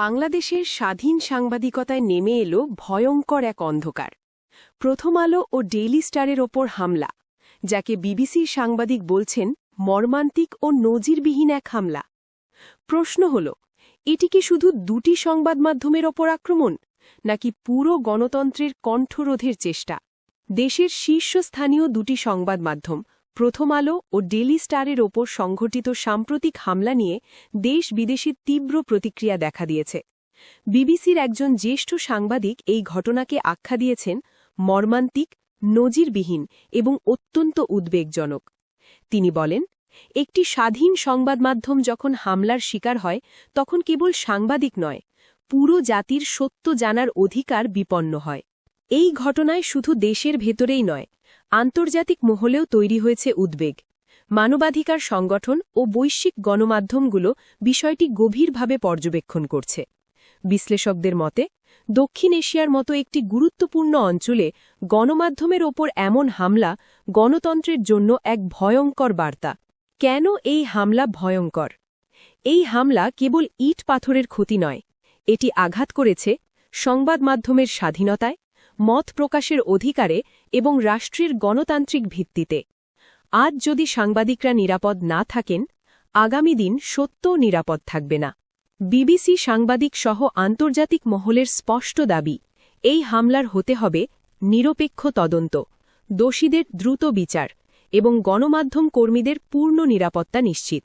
বাংলাদেশের স্বাধীন সাংবাদিকতায় নেমে এলো ভয়ঙ্কর এক অন্ধকার। প্রথম আলো ও ডেইলি স্টারের ওপর হামলা, যাকে বিবিসির সাংবাদিক বলছেন মর্মান্তিক ও নজিরবিহীন এক হামলা। প্রশ্ন হল, এটি কি শুধু দুটি সংবাদ মাধ্যমের ওপর আক্রমণ, নাকি পুরো গণতন্ত্রের কণ্ঠরোধের চেষ্টা? দেশের শীর্ষস্থানীয় দুটি সংবাদ মাধ্যম প্রথম আলো ও ডেলি স্টারের ওপর সংঘটিত সাম্প্রতিক হামলা নিয়ে দেশ বিদেশে তীব্র প্রতিক্রিয়া দেখা দিয়েছে। বিবিসির একজন জ্যেষ্ঠ সাংবাদিক এই ঘটনাকে আখ্যা দিয়েছেন, মর্মান্তিক, নজিরবিহীন এবং অত্যন্ত উদ্বেগজনক। তিনি বলেন, একটি স্বাধীন সংবাদ মাধ্যম যখন হামলার শিকার হয়, তখন কেবল সাংবাদিক নয়, পুরো জাতির সত্য জানার অধিকার বিপন্ন হয়। এই ঘটনায় শুধু দেশের ভেতরেই নয় আন্তর্জাতিক মহলেও তৈরি হয়েছে উদ্বেগ, মানবাধিকার সংগঠন ও বৈশ্বিক গণমাধ্যমগুলো বিষয়টি গভীরভাবে পর্যবেক্ষণ করছে। বিশ্লেষকদের মতে, দক্ষিণ এশিয়ার মতো একটি গুরুত্বপূর্ণ অঞ্চলে গণমাধ্যমের ওপর এমন হামলা গণতন্ত্রের জন্য এক ভয়ঙ্কর বার্তা। কেন এই হামলা ভয়ঙ্কর? এই হামলা কেবল ইট পাথরের ক্ষতি নয়, এটি আঘাত করেছে সংবাদ মাধ্যমের স্বাধীনতায় মত প্রকাশের অধিকারে এবং রাষ্ট্রের গণতান্ত্রিক ভিত্তিতে। আজ যদি সাংবাদিকরা নিরাপদ না থাকেন, আগামী দিন সত্য নিরাপদ থাকবে না। বিবিসি সাংবাদিক সহ আন্তর্জাতিক মহলের স্পষ্ট দাবি, এই হামলার হতে হবে নিরপেক্ষ তদন্ত, দোষীদের দ্রুত বিচার এবং গণমাধ্যম কর্মীদের পূর্ণ নিরাপত্তা নিশ্চিত।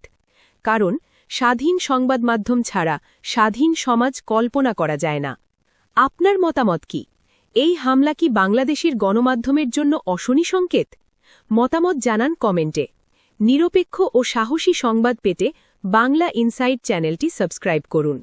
কারণ, স্বাধীন সংবাদ মাধ্যম ছাড়া স্বাধীন সমাজ কল্পনা করা যায় না। আপনার মতামত কি? এই হামলা কি বাংলাদেশের গণমাধ্যমের জন্য অশনি সংকেত? মতামত জানান কমেন্টে। নিরপেক্ষ ও সাহসী সংবাদ পেতে বাংলা ইনসাইট চ্যানেলটি সাবস্ক্রাইব করুন।